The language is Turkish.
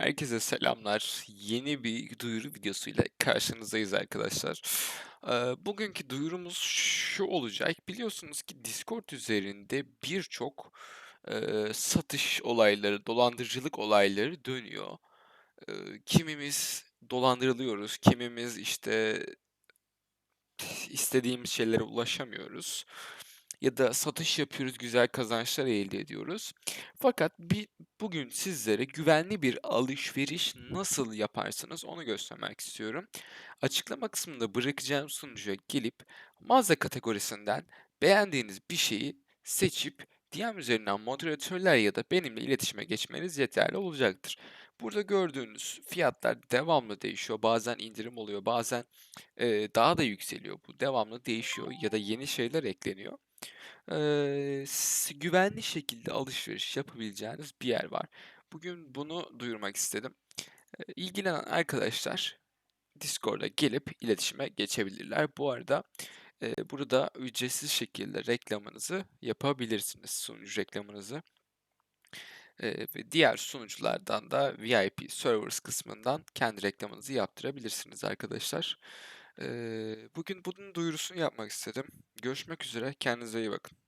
Herkese selamlar. Yeni bir duyuru videosuyla karşınızdayız arkadaşlar. Bugünkü duyurumuz şu olacak. Biliyorsunuz ki Discord üzerinde birçok satış olayları, dolandırıcılık olayları dönüyor. Kimimiz dolandırılıyoruz, kimimiz işte istediğimiz şeylere ulaşamıyoruz ya da satış yapıyoruz, güzel kazançlar elde ediyoruz. Fakat bir bugün sizlere güvenli bir alışveriş nasıl yaparsınız onu göstermek istiyorum. Açıklama kısmında bırakacağım sunucuya gelip mağaza kategorisinden beğendiğiniz bir şeyi seçip DM üzerinden moderatörler ya da benimle iletişime geçmeniz yeterli olacaktır. Burada gördüğünüz fiyatlar devamlı değişiyor. Bazen indirim oluyor, bazen Eee, daha da yükseliyor bu. Devamlı değişiyor ya da yeni şeyler ekleniyor. Eee, güvenli şekilde alışveriş yapabileceğiniz bir yer var. Bugün bunu duyurmak istedim. Eee, ilgilenen arkadaşlar Discord'a gelip iletişime geçebilirler. Bu arada, eee, burada ücretsiz şekilde reklamınızı yapabilirsiniz, sunucu reklamınızı. Ve diğer sunuculardan da VIP Servers kısmından kendi reklamınızı yaptırabilirsiniz arkadaşlar. Bugün bunun duyurusunu yapmak istedim. Görüşmek üzere, kendinize iyi bakın.